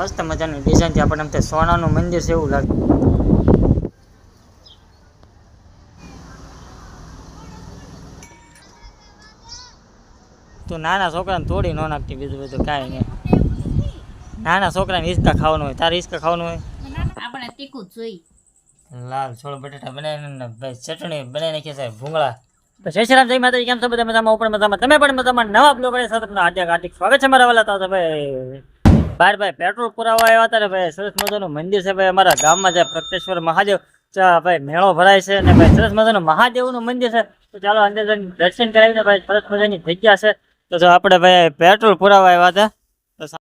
મસ્ત મજાની ડિઝાઇનથી આપણને આમ સોનાનું મંદિર છે એવું લાગે. તું નાના છોકરાને તોડી ન નાખતી બીજું બધું કાંઈ નહીં. નાના છોકરાને હિસકા ખાવાનું હોય તારે હિસકા ખાવાનું હોય? આપણે તીખું જોઈ લાલ છોડ બટાટા બનાવીને ચટણી બનાવી નાખીએ સાહેબ ભૂંગળા. તો જય શ્રી જય માતાજી કેમ છો બધા મજામાં? ઉપર મજામાં. તમે પણ મજામાં. નવા બ્લોગ સાથે હાર્દિક હાર્દિક સ્વાગત છે મારા વાલા તો ભાઈ. બાર ભાઈ, પેટ્રોલ પુરાવા આવ્યા હતા ને ભાઈ, સરસ મજાનું મંદિર છે ભાઈ, અમારા ગામમાં જે પ્રગટેશ્વર મહાદેવ, ચા, ભાઈ, મેળો ભરાય છે અને ભાઈ, સરસ મજાનું મહાદેવનું મંદિર છે. તો ચાલો અંદર જઈને દર્શન કરાવીને ભાઈ, સરસ મજાની જગ્યા છે. તો જો આપણે ભાઈ પેટ્રોલ પુરાવા આવ્યા હતા, તો સા-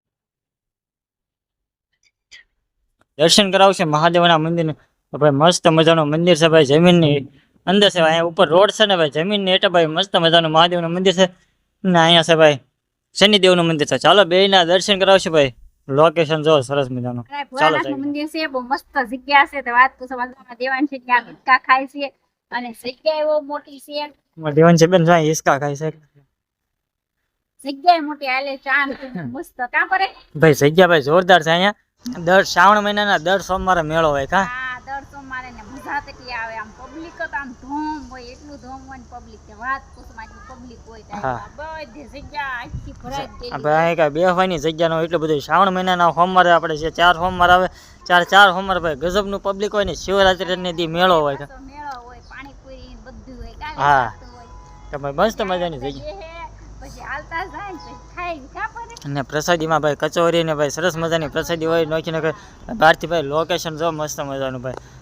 દર્શન કરાવશે મહાદેવના મંદિરનું. તો ભાઈ, મસ્ત મજાનું મંદિર છે ભાઈ, જમીનની અંદર છે, અહીંયા ઉપર રોડ છે ને ભાઈ, જમીનની એટલે ભાઈ, મસ્ત મજાનું મહાદેવનું મંદિર છે. ને અહીંયા છે ભાઈ, શનિદેવનું મંદિર છે. ચાલો બે ના દર્શન કરાવશે ભાઈ. લોકેશન જો સરસ મજાનું. ચાલો મંદિર છે બહુ મસ્ત જગ્યા છે તો વાત તો વાંધો દેવાન છે ત્યાં ગુટકા ખાય છે અને જગ્યા એવો મોટી છે. દેવાન છે બેન જાય હિસકા ખાય છે. જગ્યા મોટી આલે ચાંદ મસ્ત. કાં પડે ભાઈ જગ્યા ભાઈ જોરદાર છે અહીંયા. દર શ્રાવણ મહિનાના દર સોમવારે મેળો હોય કા? હા દર સોમવારે ને મજા આવે આમ પબ્લિક તો આમ ધોમ હોય એટલું ધોમ હોય ને પબ્લિક કે વાત પૂછો માં પબ્લિક હોય. બધી જગ્યા આખી ભરાઈ ગઈ ભાઈ કાંઈ બેહવાની જગ્યાનો એટલું બધું શ્રાવણ મહિનાના હોમવાર આપણે છે ચાર હોમવાર આવે ચાર ચાર હોમવાર ભાઈ ગજબનું પબ્લિક હોય ને શિવરાત્રીને દી મેળો હોય મેળો હોય પાણીપુરી બધું હોય હા. તો ભાઈ મસ્ત મજાની જગ્યા. અને પ્રસાદીમાં ભાઈ કચોરી ને ભાઈ સરસ મજાની પ્રસાદી હોય નાખીને કે બહારથી ભાઈ લોકેશન જો મસ્ત મજાનું ભાઈ.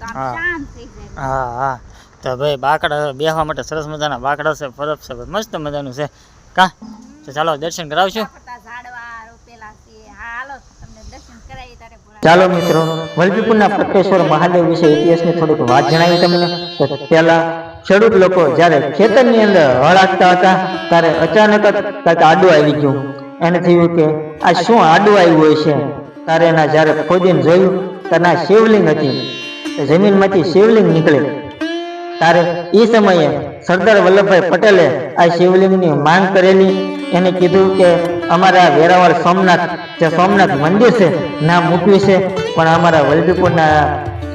હા. હા તો ભાઈ બાકડા બેહવા માટે સરસ મજાના બાકડા છે ફરફ છે ભાઈ મસ્ત મજાનું છે. કા? તો ચાલો દર્શન કરાવશું. ફરતા ઝાડવા રોપેલા છે. હા હાલો તમને દર્શન કરાવી તારે ભોળા ચાલો મિત્રો વલભીપુરના પ્રત્યેશ્વર મહાદેવ વિશે ઇતિહાસની થોડીક વાત જણાવી તમને. તો પહેલા ખેડૂત લોકો જ્યારે ખેતરની અંદર હળ હાંકતા હતા ત્યારે અચાનક જ કંઈક આડું આવી ગયું. એને થયું કે આ શું આડું આવ્યું હોય છે ત્યારે એના જ્યારે ખોદીને જોયું ત્યારે શિવલિંગ હતી. જમીનમાંથી શિવલિંગ નીકળે. ત્યારે એ સમયે સરદાર વલ્લભભાઈ પટેલે આ શિવલિંગની માંગ કરેલી. એને કીધું કે અમારા વેરાવળ સોમનાથ, જે સોમનાથ મંદિર છે નામ મૂક્યું છે. પણ અમારા વલભીપુરના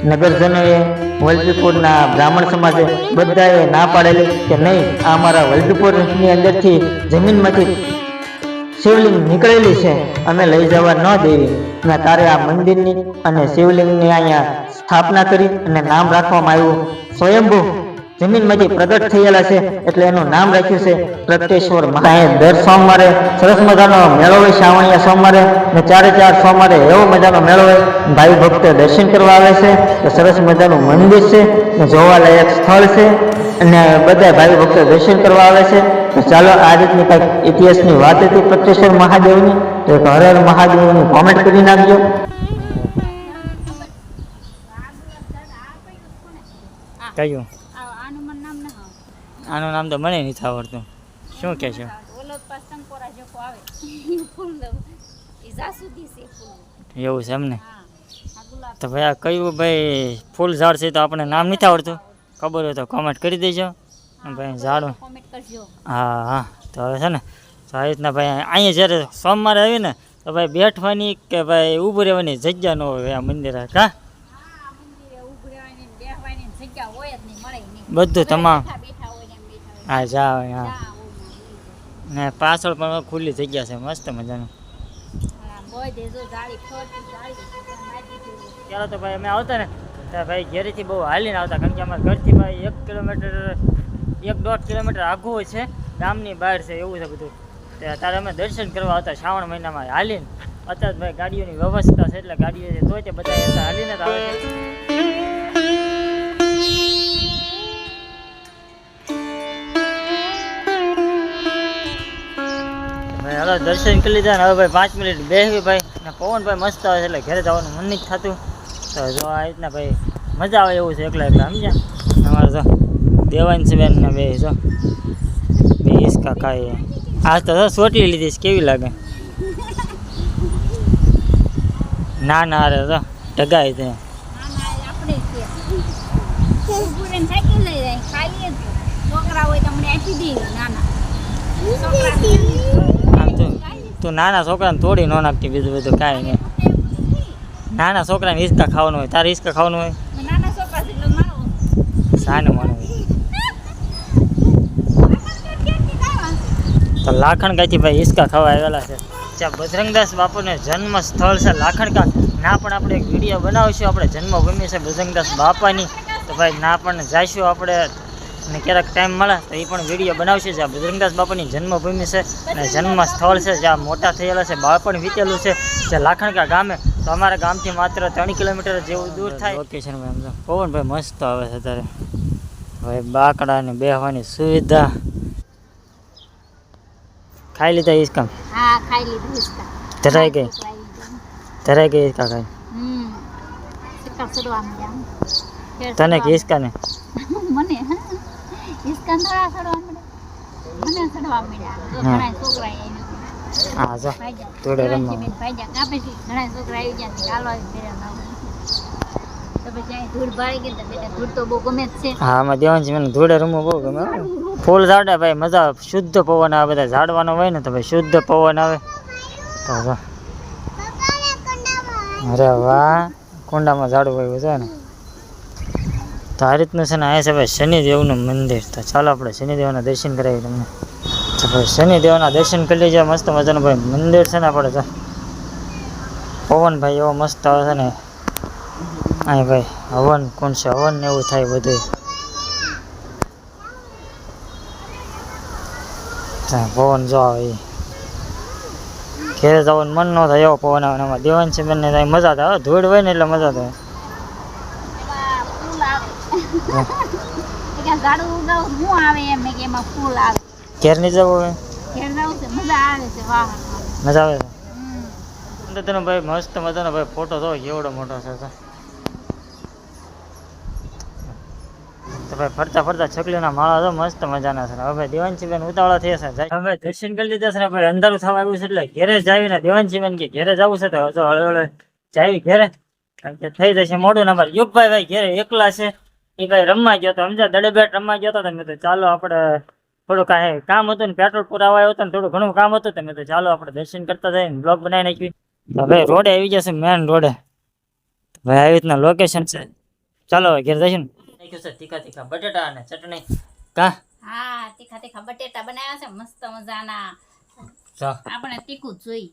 નગરજનોએ, વલભીપુરના બ્રાહ્મણ સમાજે બધાએ ના પાડેલી કે નહીં, આ અમારા વલભીપુરની અંદરથી જમીનમાંથી શિવલિંગ નીકળેલી છે. અમે લઈ જવા ન દેવી. અને તારે આ મંદિરની અને શિવલિંગની અહીંયા સ્થાપના કરી અને નામ રાખવામાં આવ્યું. સ્વયંભૂ જમીનમાંથી પ્રગટ થયેલા છે એટલે એનું નામ રાખ્યું છે પ્રત્યેશ્વર મહાએ દર સોમવારે સરસ મજાનો મેળો હોય શ્રાવણીયા સોમવારે ને ચારે ચાર સોમવારે એવો મજાનો મેળો હોય. ભાઈ ભક્તો દર્શન કરવા આવે છે. સરસ મજાનું મંદિર છે. જોવાલાયક સ્થળ છે. અને બધા ભાઈ ભક્તો દર્શન કરવા આવે છે. તો ચાલો આ રીતની કંઈક ઇતિહાસની વાત હતી પ્રત્યેશ્વર મહાદેવની તો એક હર હર મહાદેવની કોમેન્ટ કરી નાખજો. કયું? આનું નામ ના આવે આનું નામ તો મને નથી આવડતું. શું કહે છે? એવું છે એમને તો ભાઈ આ કયું ભાઈ ફૂલ ઝાડ છે તો આપણે નામ નથી આવડતું? ખબર હોય તો કોમેન્ટ કરી દેજો. ભાઈ ઝાડું. હા હા. તો હવે છે ને તો આવી રીતના ભાઈ અહીંયા જ્યારે સોમવારે આવી ને તો ભાઈ બેઠવાની કે ભાઈ ઊભું રહેવાની જગ્યા ન હોય આ મંદિરે કા? હા બધું તમામ. હા જાઓ હા. ને પાછળ પણ ખુલ્લી જગ્યા છે મસ્ત મજાનું. ત્યારે તો ભાઈ અમે આવતા ને. ત્યાં ભાઈ ઘેરેથી બહુ હાલીને આવતા કારણ કે અમારા ઘરથી ભાઈ એક કિલોમીટર એક દોઢ કિલોમીટર આઘું છે, ગામની બહાર છે, એવું છે બધું. તે ત્યારે અમે દર્શન કરવા આવતા શ્રાવણ મહિનામાં હાલીને. અત્યારે ભાઈ ગાડીઓની વ્યવસ્થા છે, એટલે ગાડીઓ છે તોય તે બધા હાલીને જ આવે છે. હાલો, દર્શન કરી લીધા ને હવે ભાઈ પાંચ મિનિટ બેસવી ભાઈ. ને પવન ભાઈ મસ્ત આવે છે, એટલે ઘરે જવાનું મન નથી થતું. તો જો આ રીતના ભાઈ મજા આવે એવું છે, એકલા એકલા, સમજ્યા? અમારે જો છે બેન બે જો. બે હિસકા ખાઈએ. આજ તો સોટલી લીધી કેવી લાગે? ના ના અરે તો ટગાઈ તે તો નાના છોકરાને તોડી ન નાખતી બીજું બધું કાંઈ નહીં. નાના છોકરાને હિસકા ખાવાનું હોય તારે હિસકા ખાવાનું હોય? સાનું માનું તો લાખણકાથી ભાઈ હિસકા ખાવા આવેલા છે. જ્યાં બજરંગદાસ બાપુને જન્મ સ્થળ છે. લાખણકા ના પણ આપણે એક વીડિયો બનાવીશું. આપણે જન્મભૂમિ છે બજરંગદાસ બાપાની. તો ભાઈ ના પણ જઈશું આપણે. અને ક્યારેક ટાઈમ મળે તો એ પણ વીડિયો બનાવશું. જ્યાં બજરંગદાસ બાપાની જન્મભૂમિ છે અને જન્મ સ્થળ છે. જ્યાં મોટા થયેલા છે, બાળપણ વીતેલું છે. જે લાખણકા ગામે. તો અમારા ગામથી માત્ર ત્રણ કિલોમીટર જેવું દૂર થાય. લોકેશનમાં એમ પવન ભાઈ મસ્ત આવે છે અત્યારે. ભાઈ બાકડાની બેહવાની સુવિધા. ખાઈ લીધા ઈસકા હા ખાઈ લીધું હિસકા ધરાઈ ગઈ? ધરાઈ ગઈ ઈસકા ખાઈ હમ. તને કે ઈસકા ને મને હિસકા થોડા ચડવા મળ્યા મને ચડવા મળ્યા. ઘણા છોકરા આવી હા જો. થોડે રમવા. બેન કાપે છે ઘણા છોકરા આવી ગયા ચાલો આવી ફેરા હા, આમાં દેવાનજી મને ધૂળે રમવું ગમે. ફૂલ ઝાડે ભાઈ, મજા શુદ્ધ પવન આવે, બધા ઝાડવાનો હોય ને તો ભાઈ શુદ્ધ પવન આવે. અરે વાહ, કુંડામાં ઝાડું વાવ્યું છે ને. તો આ રીતનું છે ને, આ છે ભાઈ શનિદેવનું મંદિર. તો ચાલો આપણે શનિદેવના દર્શન કરાવી તમને. તો ભાઈ શનિદેવના દર્શન કરી લેજો, મસ્ત મજાનું ભાઈ મંદિર છે ને આપણે પવન ભાઈ એવો મસ્ત આવે છે ને. અહીં ભાઈ હવન કોણ છે? હવન ને એવું થાય બધું પવન જો આવે. ઘેરે જવાનું મન ન થાય એવો પવન આવે એમાં દેવાન છે બંને ત્યાં મજા થાય. ધૂળ હોય ને એટલે મજા થાય એમાં આવે. એ કે ઝાડુ ઉગાવ શું આવે એમ મેં કે એમાં ફૂલ આવે. ઘેર નહીં જવું મજા આવે તેનો ભાઈ મસ્ત મજાનો ભાઈ ફોટો તો એવડો મોટો છે તો ભાઈ ફરતા ફરતા છકલીના માળા તો મસ્ત મજાના છે હવે દેવાંશી બેન ઉતાવળા થયા છે હવે દર્શન કરી લીધા છે ને ભાઈ અંધારું થવા આવ્યું છે એટલે ઘેરે જાવીને દેવાંશી બેન કે ઘેરે જવું છે તો હવે તો હળે હળે જાવી ઘેરે. કારણ કે થઈ જશે મોડું નંબર યુગભાઈ ભાઈ ઘેરે એકલા છે. એ ભાઈ રમવા ગયો તો સમજા દડે બેટ રમવા ગયો તો મેં તો ચાલો આપણે થોડું કાંઈ કામ હતું ને, પેટ્રોલ પુરાવા આવ્યો હતો ને, થોડું ઘણું કામ હતું મેં તો ચાલો આપણે દર્શન કરતા થઈને બ્લોગ બનાવી નાખ્યું. હવે રોડે આવી જશે મેન રોડે. ભાઈ આવી રીતના લોકેશન છે. ચાલો ઘેર જઈશું નાખ્યું છે તીખા તીખા બટેટા અને ચટણી. કા? હા તીખા તીખા બટેટા બનાવ્યા છે મસ્ત મજાના. આપણે તીખું જોઈ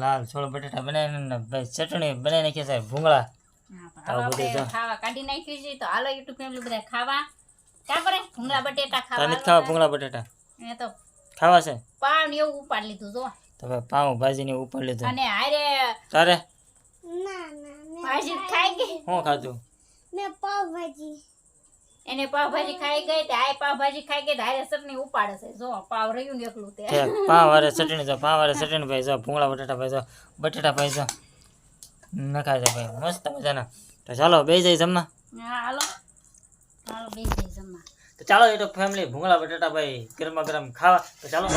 લાલ છોડ બટેટા બનાવીને ભાઈ ચટણી બનાવી નાખી છે ભૂંગળા. ખાવા કાઢી નાખ્યું છે તો હાલો યુટ્યુબ ફેમિલી બધા ખાવા. કા કરે ભૂંગળા બટેટા ખાવા તને ખાવા ભૂંગળા બટેટા. એ તો ખાવા છે? પાવ ને એવું ઉપાડી લીધું જો તમે ભાઈ ભાજી ને ઉપાડ લીધું. અને હારે તારે? ભાજી ખાઈ ગઈ હું ખાધું? એને પાવભાજી ખાઈ ગઈ તે આય પાવભાજી ખાઈ ગઈ હારે ચટણી ઉપાડે છે. જો પાવ રહ્યું ને એકલું તે. પાવ વારે ચટણી જો પાવ વારે ચટણી ભાઈ જો ભૂંગળા બટાટા ભાઈ જો બટાટા ભાઈ જો. નખાય છે ભાઈ મસ્ત મજાના. તો ચાલો બે જઈ જમવા. હા હાલો. હાલો બે જઈ જમવા. તો ચાલો એ તો ફેમિલી ભૂંગળા બટાટા ભાઈ ગરમા ગરમ ખાવા. તો ચાલો.